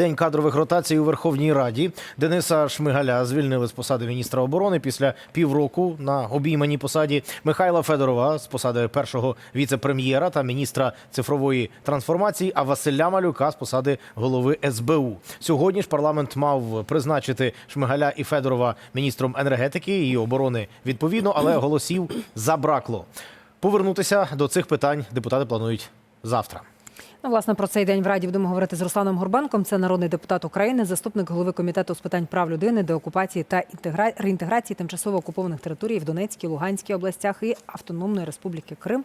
день кадрових ротацій у Верховній Раді. Дениса Шмигаля звільнили з посади міністра оборони після півроку на обійманій посаді. Михайла Федорова з посади першого віце-прем'єра та міністра цифрової трансформації. А Василя Малюка з посади голови СБУ. Сьогодні ж парламент мав призначити Шмигаля і Федорова міністром енергетики і оборони відповідно, але голосів забракло. Повернутися до цих питань депутати планують завтра. Ну, власне, про цей день в Раді будемо говорити з Русланом Горбенком. Це народний депутат України, заступник голови комітету з питань прав людини, деокупації та інтегра... реінтеграції тимчасово окупованих територій в Донецькій, Луганській областях і Автономної Республіки Крим,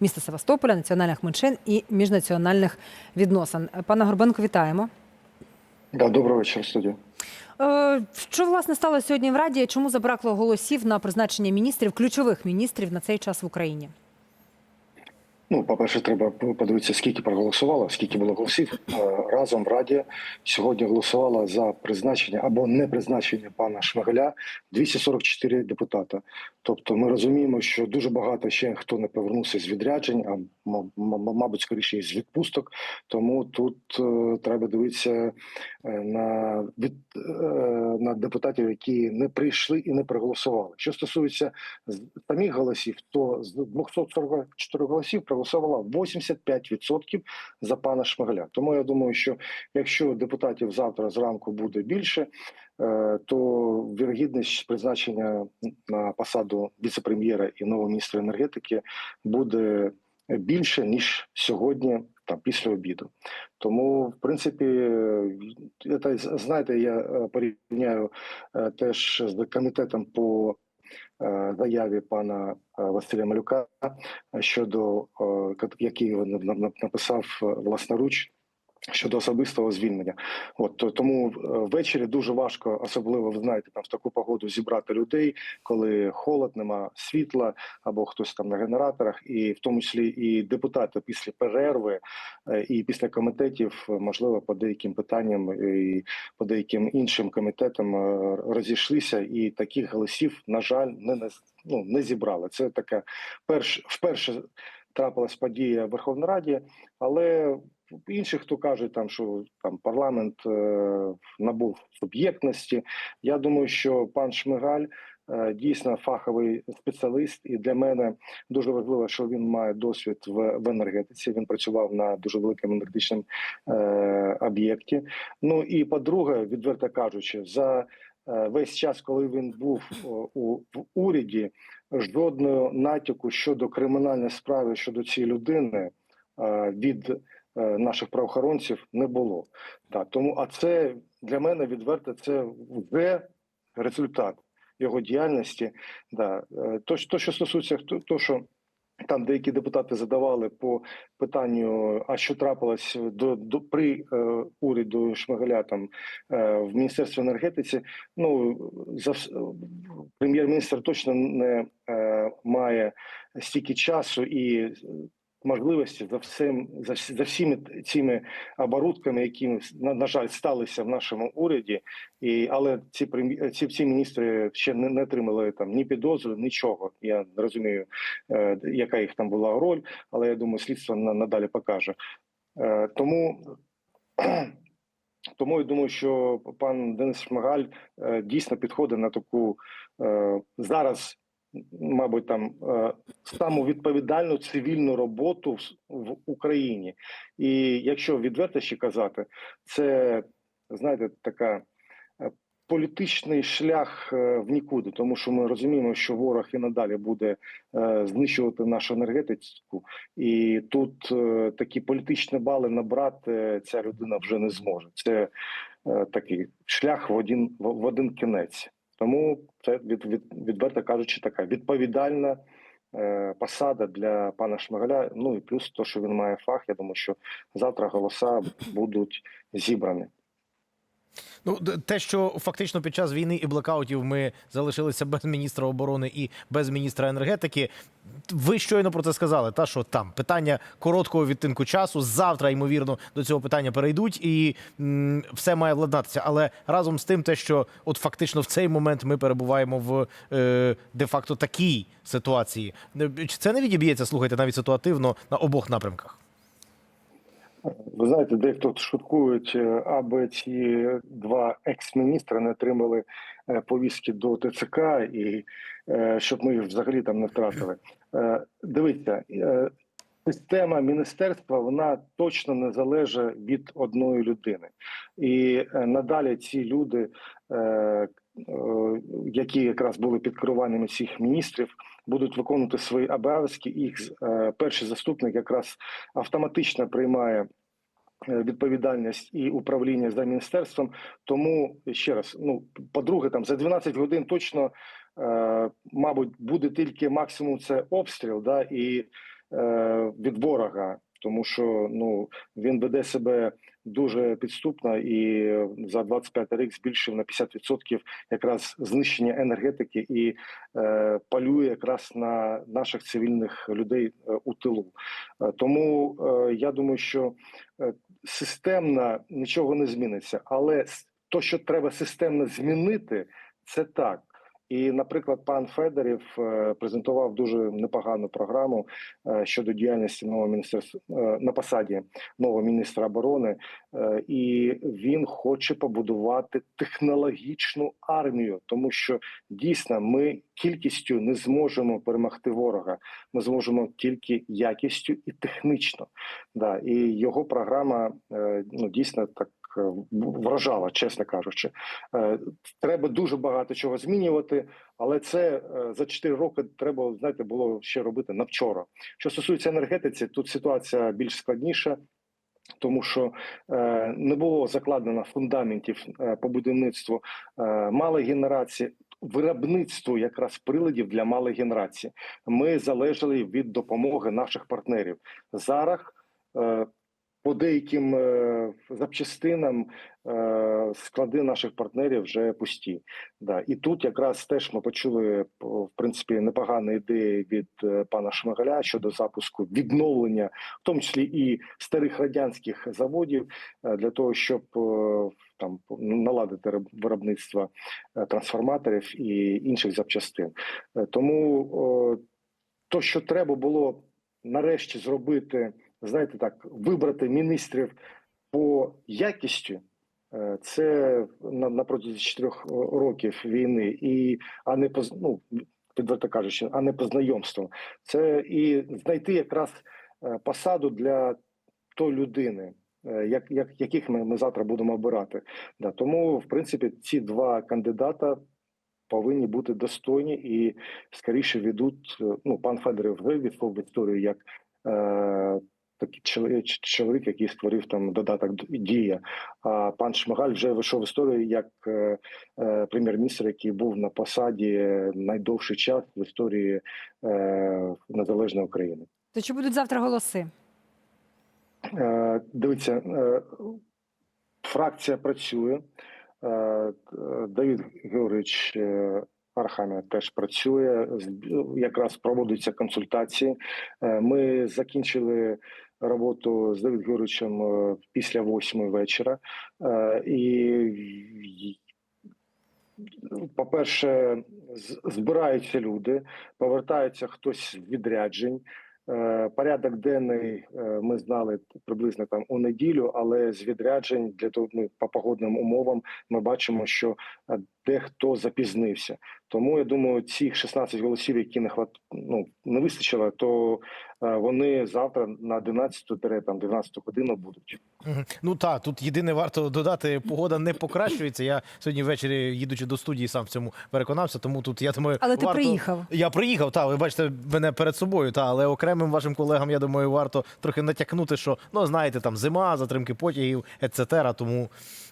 міста Севастополя, національних меншин і міжнаціональних відносин. Пане Горбенко, вітаємо. Да, доброго вечора, студія. Е, Що власне сталося сьогодні в Раді? Чому забракло голосів на призначення міністрів, ключових міністрів на цей час в Україні? Ну, по-перше, треба подивитися, скільки проголосувало, скільки було голосів. Е, Разом в Раді сьогодні голосувало за призначення або не призначення пана Шмигаля 244 депутата. Тобто ми розуміємо, що дуже багато ще хто не повернувся з відряджень, а мабуть, скоріше з відпусток. Тому тут е, треба дивитися е, на від е, на депутатів, які не прийшли і не проголосували. Що стосується самих голосів, то з 244 голосів проголосувало 85% за пана Шмигаля. Тому я думаю, що якщо депутатів завтра зранку буде більше, е, то вірогідність призначення на посаду віце-прем'єра і нового міністра енергетики буде більше ніж сьогодні, там після обіду. Тому, в принципі, це, знаєте, я е, порівняю е, теж з комітетом по заяві пана е, Василя Малюка щодо е, який він на- на- написав е, власноруч. Щодо особистого звільнення, от тому е, ввечері дуже важко, особливо ви знаєте, там в таку погоду зібрати людей, коли холод, нема світла або хтось там на генераторах, і в тому числі і депутати після перерви е, і після комітетів, е, можливо, по деяким питанням і по деяким іншим комітетам розійшлися, і таких голосів, на жаль, не ну, не зібрали. Це така перш вперше трапилась подія в Верховній Раді, але інших, хто каже, там що там парламент е, набув суб'єктності. Я думаю, що пан Шмигаль е, дійсно фаховий спеціаліст, і для мене дуже важливо, що він має досвід в, в енергетиці. Він працював на дуже великому енергетичному е, об'єкті. Ну і по-друге, відверто кажучи, за е, весь час, коли він був у в уряді, жодного натяку щодо кримінальної справи щодо цієї людини від наших правоохоронців не було. Так, тому, а це для мене відверто це вже результат його діяльності. Да. Е, То, то, що стосується то, то, що там деякі депутати задавали по питанню, а що трапилось до, до при е, уряду Шмигаля там е, в міністерстві енергетиці. Ну за прем'єр-міністр точно не е, має стільки часу і можливості за всім за, всі- за всіми цими оборудками, які на, на жаль сталися в нашому уряді, і але ці ці, ці міністри ще не, не отримали там ні підозри, нічого. Я не розумію, е, яка їх там була роль, але я думаю, слідство на- надалі покаже. Е, тому тому я думаю, що пан Денис Шмигаль е, дійсно підходить на таку е, зараз, мабуть, там е, саму відповідальну цивільну роботу в, Україні. І якщо відверто ще казати, це знаєте, така е, політичний шлях е, в нікуди, тому що ми розуміємо, що ворог і надалі буде знищувати нашу енергетику, і тут такі політичні бали набрати ця людина вже не зможе. Це такий шлях в один в один кінець. Тому це від, від відверто кажучи, така відповідальна е, посада для пана Шмигаля. Ну і плюс то, що він має фах. Я думаю, що завтра голоса будуть зібрані. Ну, те, що фактично під час війни і блекаутів ми залишилися без міністра оборони і без міністра енергетики. Ви щойно про це сказали. Та що там питання короткого відтинку часу. Завтра, ймовірно, до цього питання перейдуть, і м, все має владнатися. Але разом з тим, те, що от фактично в цей момент ми перебуваємо в е, де-факто такій ситуації. Чи це не відіб'ється, слухайте, навіть ситуативно на обох напрямках? Ви знаєте, дехто шуткують, е, аби ці два екс-міністри не отримали е, повістки до ТЦК і е, щоб ми їх взагалі там не втратили. Дивіться, система міністерства вона точно не залежить від одної людини, і надалі ці люди, які якраз були під керуванням цих міністрів, будуть виконувати свої обов'язки. Їх е, перший заступник якраз автоматично приймає е, відповідальність і управління за міністерством. Тому ще раз, ну по-друге, там за 12 годин точно, е, мабуть, буде тільки максимум це обстріл, да і е, від ворога. Тому що ну він веде себе дуже підступно і за 25 рік збільшив на 50% якраз знищення енергетики і е, палює якраз на наших цивільних людей е, у тилу. Е, Тому е, я думаю, що е, системно нічого не зміниться, але то, що треба системно змінити, це так. І, наприклад, пан Федорів е, презентував дуже непогану програму е, щодо діяльності нового міністерства е, на посаді нового міністра оборони, і він хоче побудувати технологічну армію, тому що дійсно ми кількістю не зможемо перемогти ворога. Ми зможемо тільки якістю і технічно. Да, і його програма ну дійсно так вражала, чесно кажучи. Е, Треба дуже багато чого змінювати, але це е, за 4 роки треба знаєте, було ще робити на вчора. Що стосується енергетиці, тут ситуація більш складніша. Тому що е, не було закладено фундаментів е, по будівництву е, малої генерації, виробництву якраз приладів для малої генерації. Ми залежали від допомоги наших партнерів. Зараз е, по деяким е, запчастинам е, склади наших партнерів вже пусті. Да. І тут якраз теж ми почули по- в принципі непогані ідеї від е, пана Шмигаля щодо запуску відновлення, в тому числі і старих радянських заводів, для того, щоб там наладити роб- виробництво трансформаторів і інших запчастин. Тому то, що треба було нарешті зробити, знаєте, так вибрати міністрів по якістю. е, Це на, на протязі чотирьох років війни, і а не по ну, відверто кажучи, а не по знайомству. Це і знайти якраз е, посаду для тої людини, е, як, як яких ми, ми завтра будемо обирати. Да, тому, в принципі, ці два кандидата повинні бути достойні і скоріше ведуть. е, Ну, пан Федоров вже війшов в історію як е, такий чоловік, чоловік, який створив там додаток дія. А пан Шмигаль вже вийшов в історію як е, е, прем'єр-міністр, який був на посаді найдовший час в історії е, незалежної України. То чи будуть завтра голоси? Дивіться, фракція працює. Давид Георгійович Архамія теж працює. Якраз проводяться консультації. Ми закінчили роботу з Давидом Георгійовичем е, після восьми вечора. Е, І по-перше, збираються люди, повертаються хтось з відряджень. Е, Порядок денний ми знали приблизно там у неділю, але з відряджень для того, ми по погодним умовам ми бачимо, що дехто запізнився. Тому я думаю, цих 16 голосів, які не хват... ну, не вистачило, то е, вони завтра на 11 там 12 годину будуть. Ну так, тут єдине варто додати, погода не покращується. Я сьогодні ввечері, їдучи до студії, сам в цьому переконався. Тому тут я думаю, Але ти приїхав. Я приїхав, так, ви бачите мене перед собою, та але окремим вашим колегам, я думаю, варто трохи натякнути, що ну знаєте, там зима, затримки потягів, ецетера. Тому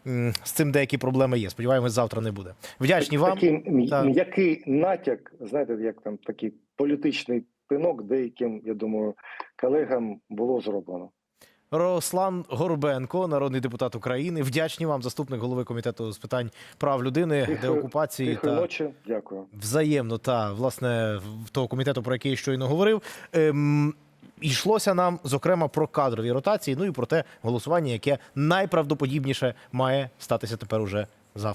м, з цим деякі проблеми є. Сподіваємось, завтра не буде. Вдячні вам. Такий Так. м'який натяк, знаєте, як там такий політичний пинок, деяким, я думаю, колегам було зроблено. Руслан Горбенко, народний депутат України. Вдячні вам, заступник голови комітету з питань прав людини, Тихо- деокупації Тихої та ночі, дякую. взаємно та власне в того комітету, про який я щойно говорив. Ем, йшлося нам зокрема про кадрові ротації, ну і про те голосування, яке найправдоподібніше має статися тепер уже завтра.